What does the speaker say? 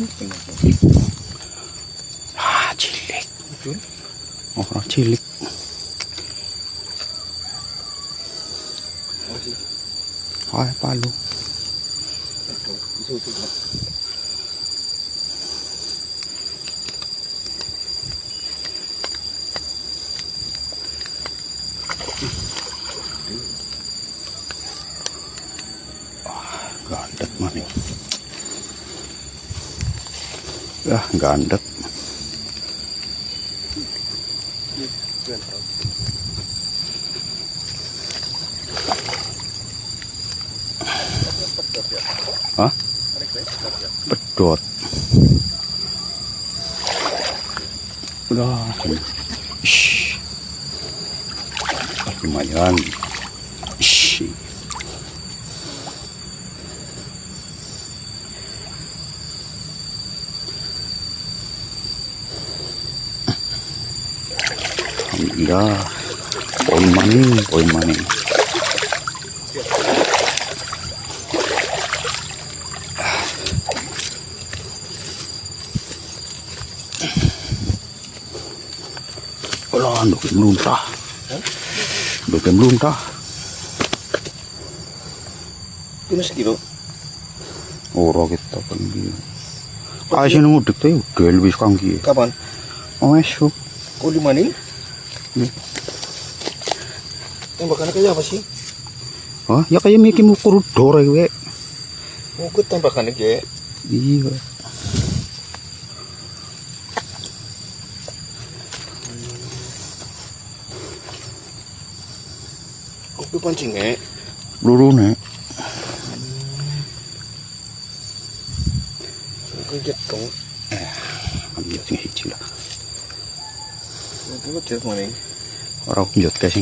Ah, cilik. Oh, cilik. Ay, palo. Ah, ganda man. Ah, gandat. Ha? Pedot. Udah. Shhh. Lumayan. Lumayan. Alhamdulillah. Poin maning, poin maning. Wala, dukim lunta. Dukim lunta. Itu sekilo. Ora kita kan dia. Kaya sih ngudik tuh, gel wis kangki. Kapan? Oh, esok. Kau di maning? Hmm. Tembakannya kayak apa sih? Hah? Ya kayak mikir mau kurudor ya, Ngukut tembakannya kayak. Iya. Kau pancing eh. Peluru nih. Kau jatuh. Ambil sing hiji lah. Kau jatuh maning. Orang jot kayak